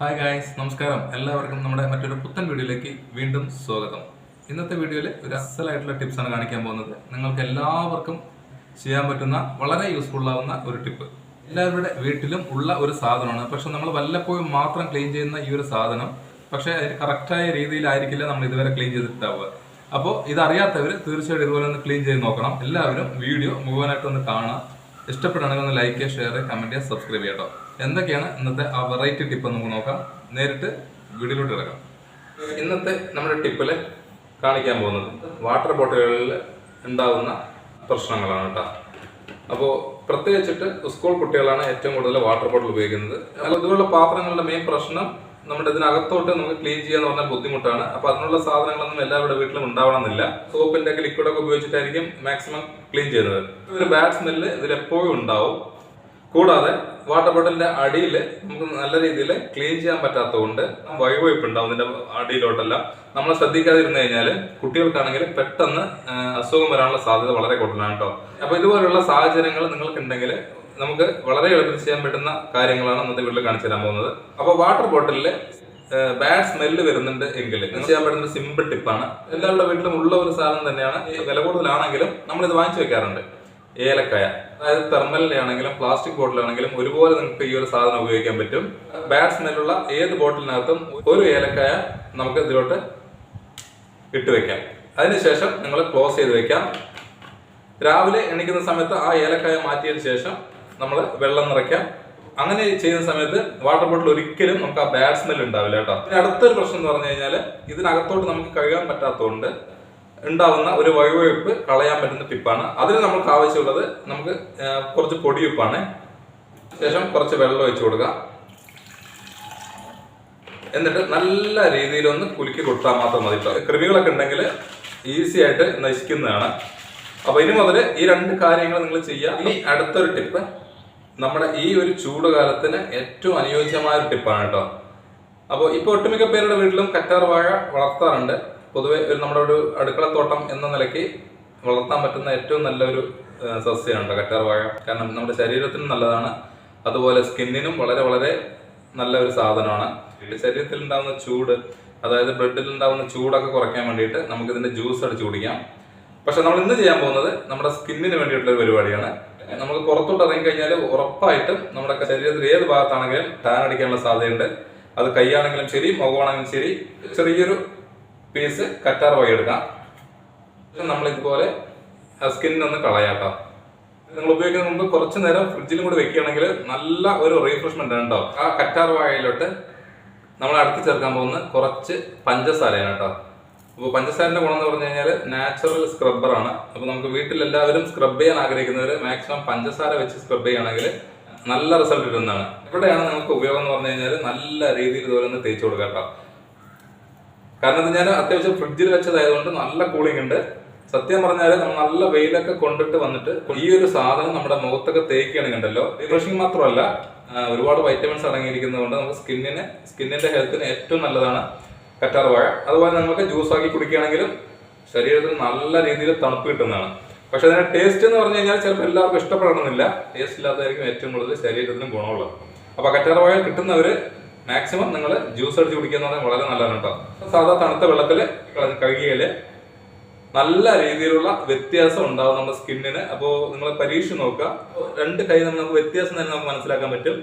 Hi guys നമസ്കാരം. എല്ലാവർക്കും നമ്മുടെ മറ്റൊരു പുത്തൻ വീഡിയോയിലേക്ക് വീണ്ടും സ്വാഗതം. ഇന്നത്തെ വീഡിയോയിൽ ഒരു അസലായിട്ടുള്ള ടിപ്സാണ് കാണിക്കാൻ പോകുന്നത്. നിങ്ങൾക്ക് എല്ലാവർക്കും ചെയ്യാൻ പറ്റുന്ന വളരെ യൂസ്ഫുൾ ആവുന്ന ഒരു ടിപ്പ് എല്ലാവരുടെ വീട്ടിലും ഉള്ള ഒരു സാധനമാണ്. പക്ഷെ നമ്മൾ വല്ലപ്പോഴും മാത്രം ക്ലീൻ ചെയ്യുന്ന ഈ ഒരു സാധനം പക്ഷേ അതിന് കറക്റ്റായ രീതിയിലായിരിക്കില്ല നമ്മൾ ഇതുവരെ ക്ലീൻ ചെയ്തിട്ടുണ്ടാവുക അപ്പോൾ ഇതറിയാത്തവർ തീർച്ചയായിട്ടും ഇതുപോലെ ഒന്ന് ക്ലീൻ ചെയ്ത് നോക്കണം. എല്ലാവരും വീഡിയോ മുഴുവനായിട്ട് ഒന്ന് കാണാം. ഇഷ്ടപ്പെടുകയാണെങ്കിൽ ഒന്ന് ലൈക്ക് ഷെയർ കമന്റ് ചെയ്യുക സബ്സ്ക്രൈബ് ചെയ്യുക കേട്ടോ. എന്തൊക്കെയാണ് ഇന്നത്തെ ആ വെറൈറ്റി ടിപ്പ് നമുക്ക് നോക്കാം. നേരിട്ട് വീഡിയോയിലോട്ട് ഇറങ്ങാം. ഇന്നത്തെ നമ്മുടെ ടിപ്പിൽ കാണിക്കാൻ പോകുന്നത് വാട്ടർ ബോട്ടിലുകളിൽ ഉണ്ടാകുന്ന പ്രശ്നങ്ങളാണ് കേട്ടോ. അപ്പോൾ പ്രത്യേകിച്ചിട്ട് സ്കൂൾ കുട്ടികളാണ് ഏറ്റവും കൂടുതൽ വാട്ടർ ബോട്ടിൽ ഉപയോഗിക്കുന്നത്. അല്ല ഇതുപോലുള്ള പാത്രങ്ങളുടെ മെയിൻ പ്രശ്നം നമ്മുടെ ഇതിനകത്തോട്ട് നമുക്ക് ക്ലീൻ ചെയ്യാന്ന് പറഞ്ഞാൽ ബുദ്ധിമുട്ടാണ്. അപ്പൊ അതിനുള്ള സാധനങ്ങളൊന്നും എല്ലാവരുടെ വീട്ടിലും ഉണ്ടാവണമെന്നില്ല. സോപ്പിന്റെ ഒക്കെ ലിക്വിഡ് ഒക്കെ ഉപയോഗിച്ചിട്ടായിരിക്കും മാക്സിമം ക്ലീൻ ചെയ്യുന്നത്. ഒരു ബാഡ് സ്മെല്ല് ഇതിൽ എപ്പോഴും ഉണ്ടാവും. കൂടാതെ വാട്ടർ ബോട്ടിലിന്റെ അടിയിൽ നമുക്ക് നല്ല രീതിയിൽ ക്ലീൻ ചെയ്യാൻ പറ്റാത്തതുകൊണ്ട് വൈപ്പ് ഉണ്ടാവും ഇതിന്റെ അടിയിലോട്ടെല്ലാം. നമ്മൾ ശ്രദ്ധിക്കാതിരുന്നു കഴിഞ്ഞാൽ കുട്ടികൾക്കാണെങ്കിൽ പെട്ടെന്ന് അസുഖം വരാനുള്ള സാധ്യത വളരെ കൂടുതലാണ് കേട്ടോ. അപ്പൊ ഇതുപോലുള്ള സാഹചര്യങ്ങൾ നിങ്ങൾക്കുണ്ടെങ്കിൽ നമുക്ക് വളരെ എളുപ്പത്തിൽ ചെയ്യാൻ പറ്റുന്ന കാര്യങ്ങളാണ് ഇന്നത്തെ വീട്ടിൽ കാണിച്ചു തരാൻ പോകുന്നത്. അപ്പൊ വാട്ടർ ബോട്ടിലിൽ ബാഡ് സ്മെല്ല് വരുന്നുണ്ട് എങ്കിൽ ചെയ്യാൻ പറ്റുന്ന സിമ്പിൾ ടിപ്പാണ് എല്ലാവരുടെ വീട്ടിലും ഉള്ള ഒരു സാധനം തന്നെയാണ്. വില കൂടുതലാണെങ്കിലും നമ്മൾ ഇത് വാങ്ങിച്ചു വെക്കാറുണ്ട്. ഏലക്കായ. അതായത് തെർമലിന്റെ ആണെങ്കിലും പ്ലാസ്റ്റിക് ബോട്ടിലാണെങ്കിലും ഒരുപോലെ നിങ്ങൾക്ക് ഈ ഒരു സാധനം ഉപയോഗിക്കാൻ പറ്റും. ബാഡ് സ്മെല്ലുള്ള ഏത് ബോട്ടിലിനകത്തും ഒരു ഏലക്കായ നമുക്ക് ഇതിലോട്ട് ഇട്ട് വെക്കാം. അതിനുശേഷം നിങ്ങൾ ക്ലോസ് ചെയ്ത് വെക്കാം. രാവിലെ എണീക്കുന്ന സമയത്ത് ആ ഏലക്കായ മാറ്റിയതിന് ശേഷം നമ്മൾ വെള്ളം നിറയ്ക്കാം. അങ്ങനെ ചെയ്യുന്ന സമയത്ത് വാട്ടർ ബോട്ടിൽ ഒരിക്കലും നമുക്ക് ആ ബാഡ് സ്മെൽ ഉണ്ടാവില്ല കേട്ടോ. പിന്നെ അടുത്തൊരു പ്രശ്നം എന്ന് പറഞ്ഞു കഴിഞ്ഞാൽ ഇതിനകത്തോട്ട് നമുക്ക് കഴുകാൻ പറ്റാത്തതുകൊണ്ട് ഉണ്ടാവുന്ന ഒരു വഴുവഴുപ്പ് കളയാൻ പറ്റുന്ന ടിപ്പാണ് അതിന് നമുക്ക് ആവശ്യമുള്ളത് നമുക്ക് കുറച്ച് പൊടിയുപ്പാണ്. ശേഷം കുറച്ച് വെള്ളം ഒഴിച്ചു കൊടുക്കുക എന്നിട്ട് നല്ല രീതിയിലൊന്ന് കുലുക്കി കൊടുത്താൽ മാത്രം മതി കേട്ടോ. കൃമികളൊക്കെ ഉണ്ടെങ്കിൽ ഈസി ആയിട്ട് നശിക്കുന്നതാണ്. അപ്പൊ ഇനി മുതൽ ഈ രണ്ട് കാര്യങ്ങൾ നിങ്ങൾ ചെയ്യുക ഇനി അടുത്തൊരു ടിപ്പ് നമ്മുടെ ഈ ഒരു ചൂട് കാലത്തിന് ഏറ്റവും അനുയോജ്യമായ ഒരു ടിപ്പാണ് കേട്ടോ. അപ്പോൾ ഇപ്പോൾ ഒട്ടുമിക്ക പേരുടെ വീട്ടിലും കറ്റാർ വാഴ വളർത്താറുണ്ട്. പൊതുവെ ഒരു നമ്മുടെ ഒരു അടുക്കളത്തോട്ടം എന്ന നിലയ്ക്ക് വളർത്താൻ പറ്റുന്ന ഏറ്റവും നല്ലൊരു സസ്യമാണ് കറ്റാർ വാഴ. കാരണം നമ്മുടെ ശരീരത്തിനും നല്ലതാണ്. അതുപോലെ സ്കിന്നിനും വളരെ വളരെ നല്ല ഒരു സാധനമാണ്. ശരീരത്തിൽ ഉണ്ടാകുന്ന ചൂട് അതായത് ബ്ലഡിൽ ഉണ്ടാകുന്ന ചൂടൊക്കെ കുറയ്ക്കാൻ വേണ്ടിയിട്ട് നമുക്ക് ഇതിന്റെ ജ്യൂസ് അടിച്ചു കുടിക്കാം. പക്ഷെ നമ്മൾ ഇന്ന് ചെയ്യാൻ പോകുന്നത് നമ്മുടെ സ്കിന്നിന് വേണ്ടിയിട്ടുള്ള ഒരു പരിപാടിയാണ്. നമുക്ക് പുറത്തോട്ട് ഇറങ്ങി കഴിഞ്ഞാൽ ഉറപ്പായിട്ടും നമ്മുടെ ശരീരത്തിൽ ഏത് ഭാഗത്താണെങ്കിലും ടാൻ അടിക്കാനുള്ള സാധ്യതയുണ്ട്. അത് കൈയാണെങ്കിലും ശരി മുഖമാണെങ്കിലും ശരി ചെറിയൊരു പീസ് കറ്റാർ വഴി എടുക്കാം. നമ്മൾ ഇതുപോലെ സ്കിന്നൊന്ന് കളയാട്ടോ. നിങ്ങൾ ഉപയോഗിക്കുന്ന മുമ്പ് കുറച്ച് നേരം ഫ്രിഡ്ജിലും കൂടി വെക്കുകയാണെങ്കിൽ നല്ല ഒരു റീഫ്രഷ്മെന്റ് കേട്ടോ ആ കറ്റാർ വായയിലോട്ട് നമ്മൾ അടുത്ത് ചേർക്കാൻ പോകുന്ന കുറച്ച് പഞ്ചസാരയാണ് കേട്ടോ അപ്പോൾ പഞ്ചസാരന്റെ ഗുണം എന്ന് പറഞ്ഞു കഴിഞ്ഞാൽ നാച്ചുറൽ സ്ക്രബ്ബറാണ് അപ്പോൾ നമുക്ക് വീട്ടിൽ എല്ലാവരും സ്ക്രബ് ചെയ്യാൻ ആഗ്രഹിക്കുന്നവർ മാക്സിമം പഞ്ചസാര വെച്ച് സ്ക്രബ് ചെയ്യുകയാണെങ്കിൽ നല്ല റിസൾട്ട് കിട്ടുന്നതാണ്. ഇവിടെയാണ് നമുക്ക് ഉപയോഗം എന്ന് പറഞ്ഞു കഴിഞ്ഞാൽ നല്ല രീതിയിൽ ഇതുപോലെ ഒന്ന് തേച്ച് കൊടുക്കാം കേട്ടോ. കാരണം ഇത് ഞാൻ അത്യാവശ്യം ഫ്രിഡ്ജിൽ വെച്ചതായതുകൊണ്ട് നല്ല കൂളിംഗ് ഉണ്ട്. സത്യം പറഞ്ഞാൽ നമ്മൾ നല്ല വെയിലൊക്കെ കൊണ്ടിട്ട് വന്നിട്ട് ഈ ഒരു സാധനം നമ്മുടെ മുഖത്തൊക്കെ തേക്കുകയാണെങ്കിൽ ഉണ്ടല്ലോ റിഫ്രഷിങ് മാത്രമല്ല ഒരുപാട് വൈറ്റമിൻസ് അടങ്ങിയിരിക്കുന്നതുകൊണ്ട് നമുക്ക് സ്കിന്നിന് സ്കിന്നിന്റെ ഹെൽത്തിന് ഏറ്റവും നല്ലതാണ്. കറ്റാർ വാഴ അതുപോലെ നമുക്ക് ജ്യൂസാക്കി കുടിക്കുകയാണെങ്കിലും ശരീരത്തിന് നല്ല രീതിയിൽ തണുപ്പ് കിട്ടുന്നതാണ്. പക്ഷെ അതിന്റെ ടേസ്റ്റ് എന്ന് പറഞ്ഞു കഴിഞ്ഞാൽ ചിലപ്പോൾ എല്ലാവർക്കും ഇഷ്ടപ്പെടണമെന്നില്ല. ടേസ്റ്റ് ഇല്ലാത്തതായിരിക്കും ഏറ്റവും കൂടുതൽ ശരീരത്തിന് ഗുണമുള്ളത്. അപ്പൊ കറ്റാർ വാഴ കിട്ടുന്നവര് മാക്സിമം നിങ്ങൾ ജ്യൂസ് അടിച്ച് കുടിക്കുന്നത് വളരെ നല്ലതാണ് കേട്ടോ. സാധാ തണുത്ത വെള്ളത്തിൽ കഴുകിയാൽ നല്ല രീതിയിലുള്ള വ്യത്യാസം ഉണ്ടാവും നമ്മുടെ സ്കിന്നിന് അപ്പോൾ നിങ്ങൾ പരീക്ഷ നോക്കുക. രണ്ട് കൈ നമുക്ക് വ്യത്യാസം തന്നെ നമുക്ക് മനസ്സിലാക്കാൻ പറ്റും.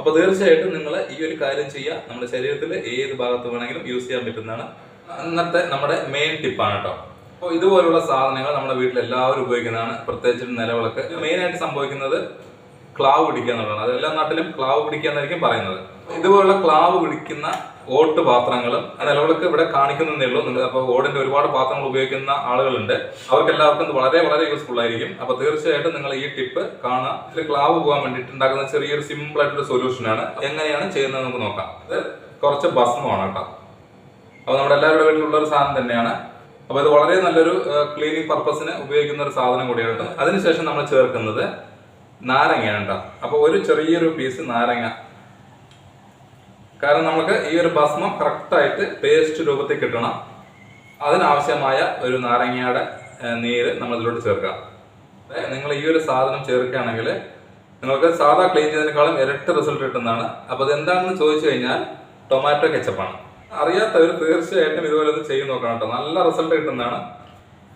അപ്പോൾ തീർച്ചയായിട്ടും നിങ്ങൾ ഈ ഒരു കാര്യം ചെയ്യുക നമ്മുടെ ശരീരത്തിൽ ഏത് ഭാഗത്ത് വേണമെങ്കിലും യൂസ് ചെയ്യാൻ പറ്റുന്നതാണ്. അന്നത്തെ നമ്മുടെ മെയിൻ ടിപ്പാണ് കേട്ടോ അപ്പോൾ ഇതുപോലുള്ള സാധനങ്ങൾ നമ്മുടെ വീട്ടിൽ എല്ലാവരും ഉപയോഗിക്കുന്നതാണ്. പ്രത്യേകിച്ച് നിലവിളക്ക്. മെയിനായിട്ട് സംഭവിക്കുന്നത് ക്ലാവ് പിടിക്കുക എന്നുള്ളതാണ്. അത് എല്ലാ നാട്ടിലും ക്ലാവ് പിടിക്കുക എന്നായിരിക്കും പറയുന്നത്. ഇതുപോലുള്ള ക്ലാവ് പിടിക്കുന്ന ഓട്ട് പാത്രങ്ങളും നിലവിളക്ക് ഇവിടെ കാണിക്കുന്നതേ ഉള്ളൂ. അപ്പോൾ ഓടിന്റെ ഒരുപാട് പാത്രങ്ങൾ ഉപയോഗിക്കുന്ന ആളുകളുണ്ട്. അവർക്ക് എല്ലാവർക്കും വളരെ വളരെ യൂസ്ഫുൾ ആയിരിക്കും. അപ്പോൾ തീർച്ചയായിട്ടും നിങ്ങൾ ഈ ടിപ്പ് കാണുക. ഇതിൽ ക്ലാവ് പോകാൻ വേണ്ടിയിട്ട് ഉണ്ടാക്കുന്ന ചെറിയൊരു സിമ്പിൾ ആയിട്ടുള്ള സൊല്യൂഷനാണ് എങ്ങനെയാണ് ചെയ്യുന്നത് നമുക്ക് നോക്കാം. ഇത് കുറച്ച് ഭസ്മമാണ് കേട്ടോ. അപ്പോൾ നമ്മുടെ എല്ലാവരുടെ വീട്ടിലുള്ള ഒരു സാധനം തന്നെയാണ്. അപ്പോൾ ഇത് വളരെ നല്ലൊരു ക്ലീനിങ് പർപ്പസിന് ഉപയോഗിക്കുന്ന ഒരു സാധനം കൂടിയാണ് അതിനുശേഷം നമ്മൾ ചേർക്കുന്നത് നാരങ്ങയാണ് കേട്ടോ അപ്പോൾ ഒരു ചെറിയൊരു പീസ് നാരങ്ങ. കാരണം നമുക്ക് ഈ ഒരു ഭസ്മം കറക്റ്റായിട്ട് പേസ്റ്റ് രൂപത്തിൽ കിട്ടണം. അതിനാവശ്യമായ ഒരു നാരങ്ങയുടെ നീര് നമ്മൾ ഇതിലോട്ട് ചേർക്കാം നിങ്ങൾ ഈ ഒരു സാധനം ചേർക്കുകയാണെങ്കിൽ നിങ്ങൾക്ക് സാധാ ക്ലീൻ ചെയ്തതിനേക്കാളും ഇരട്ട റിസൾട്ട് കിട്ടുന്നതാണ്. അപ്പോൾ അത് എന്താണെന്ന് ചോദിച്ചു കഴിഞ്ഞാൽ ടൊമാറ്റോ കെച്ചപ്പാണ് അറിയാത്തവർ തീർച്ചയായിട്ടും ഇതുപോലെ ഒന്ന് ചെയ്ത് നോക്കണം കേട്ടോ. നല്ല റിസൾട്ട് കിട്ടുന്നതാണ്.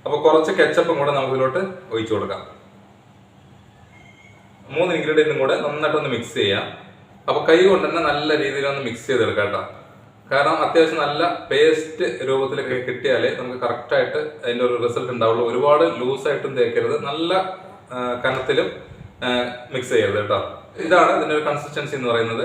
അപ്പോൾ കുറച്ച് കെച്ചപ്പും കൂടെ നമുക്ക് ഇതിലോട്ട് ഒഴിച്ചു കൊടുക്കാം. മൂന്ന് ഇൻഗ്രീഡിയന്റും കൂടെ നന്നായിട്ടൊന്ന് മിക്സ് ചെയ്യാം. അപ്പോൾ കൈ കൊണ്ട് തന്നെ നല്ല രീതിയിൽ ഒന്ന് മിക്സ് ചെയ്തെടുക്കാം കേട്ടോ. കാരണം അത്യാവശ്യം നല്ല പേസ്റ്റ് രൂപത്തിൽ കിട്ടിയാലേ നമുക്ക് കറക്റ്റായിട്ട് അതിന്റെ ഒരു റിസൾട്ട് ഉണ്ടാവുള്ളൂ. ഒരുപാട് ലൂസായിട്ടും തേക്കരുത്. നല്ല കനത്തിലും മിക്സ് ചെയ്യരുത് കേട്ടോ. ഇതാണ് ഇതിന്റെ ഒരു കൺസിസ്റ്റൻസി എന്ന് പറയുന്നത്.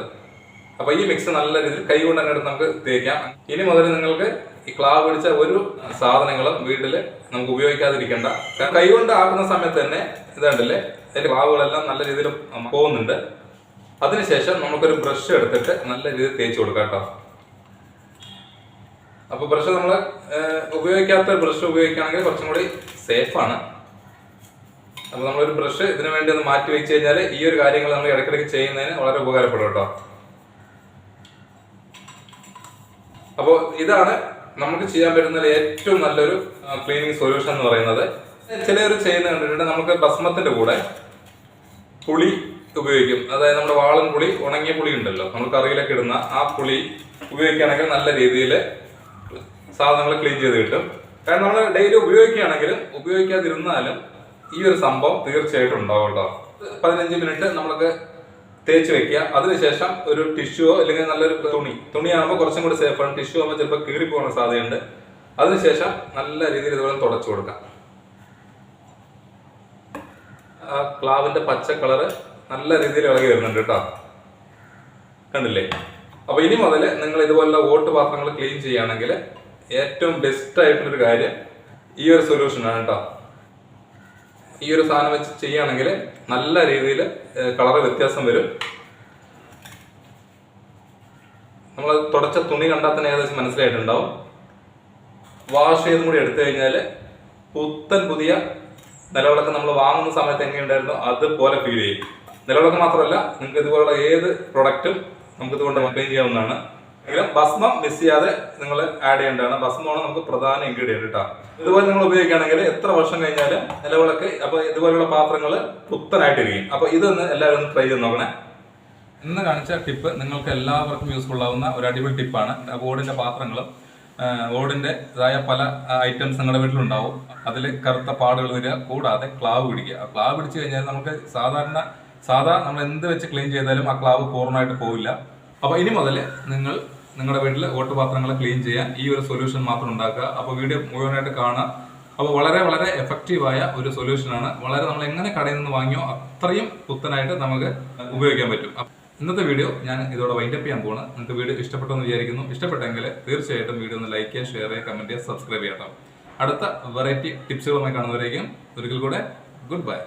അപ്പൊ ഈ മിക്സ് നല്ല രീതിയിൽ കൈ കൊണ്ട് തന്നെ നമുക്ക് തേക്കാം. ഇനി മുതൽ നിങ്ങൾക്ക് ഈ ക്ലാവ് പിടിച്ച ഒരു സാധനങ്ങളും വീട്ടിൽ നമുക്ക് ഉപയോഗിക്കാതിരിക്കേണ്ട. കൈ കൊണ്ട് ആക്കുന്ന സമയത്ത് തന്നെ ഇതുണ്ടല്ലേ? അതിന്റെ വാവുകളെല്ലാം നല്ല രീതിയിൽ പോകുന്നുണ്ട്. അതിനുശേഷം നമുക്കൊരു ബ്രഷ് എടുത്തിട്ട് നല്ല രീതിയിൽ തേച്ച് കൊടുക്കാം കേട്ടോ. അപ്പൊ ബ്രഷ് നമ്മൾ ഉപയോഗിക്കാത്ത ബ്രഷ് ഉപയോഗിക്കുകയാണെങ്കിൽ കുറച്ചും കൂടി സേഫാണ് അപ്പൊ നമ്മളൊരു ബ്രഷ് ഇതിനു വേണ്ടി ഒന്ന് മാറ്റി വെച്ച് കഴിഞ്ഞാൽ ഈ ഒരു കാര്യങ്ങൾ നമ്മൾ ഇടയ്ക്കിടയ്ക്ക് ചെയ്യുന്നതിന് വളരെ ഉപകാരപ്പെടും കേട്ടോ. അപ്പോൾ ഇതാണ് നമുക്ക് ചെയ്യാൻ പറ്റുന്ന ഏറ്റവും നല്ലൊരു ക്ലീനിങ് സൊല്യൂഷൻ എന്ന് പറയുന്നത്. ചിലർ ചെയ്യുന്നുണ്ട് ഇവിടെ നമുക്ക് ഭസ്മത്തിന്റെ കൂടെ പുളി ഉപയോഗിക്കും. അതായത് നമ്മുടെ വാളൻ പുളി ഉണങ്ങിയ പുളി ഉണ്ടല്ലോ. നമ്മൾ കറിയിലൊക്കെ ഇടുന്ന ആ പുളി ഉപയോഗിക്കുകയാണെങ്കിൽ നല്ല രീതിയിൽ സാധനങ്ങൾ ക്ലീൻ ചെയ്ത് കിട്ടും. കാരണം നമ്മൾ ഡെയിലി ഉപയോഗിക്കുകയാണെങ്കിലും ഉപയോഗിക്കാതിരുന്നാലും ഈ ഒരു സംഭവം തീർച്ചയായിട്ടും ഉണ്ടാവും കേട്ടോ. പതിനഞ്ച് മിനിറ്റ് നമ്മൾക്ക് തേച്ച് വെക്കുക. അതിനുശേഷം ഒരു ടിഷ്യൂ അല്ലെങ്കിൽ നല്ലൊരു തുണി. തുണിയാകുമ്പോൾ കുറച്ചും കൂടി സേഫാണ് ടിഷ്യൂ ആകുമ്പോൾ ചിലപ്പോൾ കീറി സാധ്യതയുണ്ട്. അതിനുശേഷം നല്ല രീതിയിൽ ഇതുപോലെ തുടച്ചു കൊടുക്കാം. ആ ക്ലാവിന്റെ പച്ച കളറ് നല്ല രീതിയിൽ ഇളകി വരുന്നുണ്ട് കേട്ടോ. കണ്ടില്ലേ? അപ്പൊ ഇനി മുതൽ നിങ്ങൾ ഇതുപോലുള്ള ഓട്ട് പാത്രങ്ങൾ ക്ലീൻ ചെയ്യുകയാണെങ്കിൽ ഏറ്റവും ബെസ്റ്റ് ആയിട്ടുള്ളൊരു കാര്യം ഈ ഒരു സൊല്യൂഷൻ ആണ് കേട്ടോ. ഈ ഒരു സാധനം വെച്ച് ചെയ്യുകയാണെങ്കിൽ നല്ല രീതിയിൽ കളറ് വ്യത്യാസം വരും. നമ്മൾ തുടച്ച തുണി കണ്ടാൽ തന്നെ ഏകദേശം മനസ്സിലായിട്ടുണ്ടാവും. വാഷ് ചെയ്തും കൂടി എടുത്തു കഴിഞ്ഞാൽ പുത്തൻ പുതിയ നിലവിളക്ക് നമ്മൾ വാങ്ങുന്ന സമയത്ത് എങ്ങനെയുണ്ടായിരുന്നു? അതുപോലെ ഫീൽ ചെയ്യും. നിലവിളക്ക് മാത്രമല്ല നിങ്ങൾക്ക് ഇതുപോലുള്ള ഏത് പ്രൊഡക്റ്റും നമുക്ക് ഇതുകൊണ്ട് മെയിൻ ചെയ്യാവുന്നതാണ്. എങ്കിലും ഭസ്മം മിസ് ചെയ്യാതെ നിങ്ങൾ ആഡ് ചെയ്യേണ്ടതാണ്. ഭസ്മമാണ് നമുക്ക് പ്രധാന ഇൻഗ്രീഡിയന്റ് കേട്ടോ ഇതുപോലെ നിങ്ങൾ ഉപയോഗിക്കുകയാണെങ്കിൽ എത്ര വർഷം കഴിഞ്ഞാലും നിലവിളക്ക് അപ്പോൾ ഇതുപോലുള്ള പാത്രങ്ങൾ പുത്തനായിട്ടിരിക്കും. അപ്പോൾ ഇതൊന്ന് എല്ലാവരും ട്രൈ ചെയ്ത് നോക്കണേ. ഇന്ന് കാണിച്ച ടിപ്പ് നിങ്ങൾക്ക് എല്ലാവർക്കും യൂസ്ഫുൾ ആവുന്ന ഒരു അടിപൊളി ടിപ്പാണ് ഓടിന്റെ പാത്രങ്ങളും ഓടിന്റെ ഇതായ പല ഐറ്റംസ് നിങ്ങളുടെ വീട്ടിലുണ്ടാവും. അതിൽ കറുത്ത പാടുകൾ വരിക കൂടാതെ ക്ലാവ് പിടിക്കുക. ക്ലാവ് പിടിച്ചു കഴിഞ്ഞാൽ നമുക്ക് സാധാരണ സാധാ നമ്മൾ എന്ത് വെച്ച് ക്ലീൻ ചെയ്താലും ആ ക്ലാവ് പൂർണമായിട്ട് പോവില്ല. അപ്പോൾ ഇനി മുതൽ നിങ്ങൾ നിങ്ങളുടെ വീട്ടിൽ ഓട്ടുപാത്രങ്ങൾ ക്ലീൻ ചെയ്യാൻ ഈ ഒരു സൊല്യൂഷൻ മാത്രം ഉണ്ടാക്കുക. അപ്പോൾ വീഡിയോ മുഴുവനായിട്ട് കാണുക. അപ്പോൾ വളരെ വളരെ എഫക്റ്റീവായ ഒരു സൊല്യൂഷനാണ് വളരെ നമ്മൾ എങ്ങനെ കടയിൽ നിന്ന് വാങ്ങിയോ അത്രയും പുത്തനായിട്ട് നമുക്ക് ഉപയോഗിക്കാൻ പറ്റും. ഇന്നത്തെ വീഡിയോ ഞാൻ ഇതോടെ വൈൻഡപ്പ് ചെയ്യാൻ പോകണം നിങ്ങൾക്ക് വീഡിയോ ഇഷ്ടപ്പെട്ടെന്ന് വിചാരിക്കുന്നു. ഇഷ്ടപ്പെട്ടെങ്കിൽ തീർച്ചയായിട്ടും വീഡിയോ ഒന്ന് ലൈക്ക് ചെയ്യുക ഷെയർ ചെയ്യുക കമന്റ് ചെയ്യുക സബ്സ്ക്രൈബ് ചെയ്യാം അടുത്ത വെറൈറ്റി ടിപ്സുകളുമായി കാണുന്നവരേക്കും ഒരിക്കൽ കൂടെ ഗുഡ് ബൈ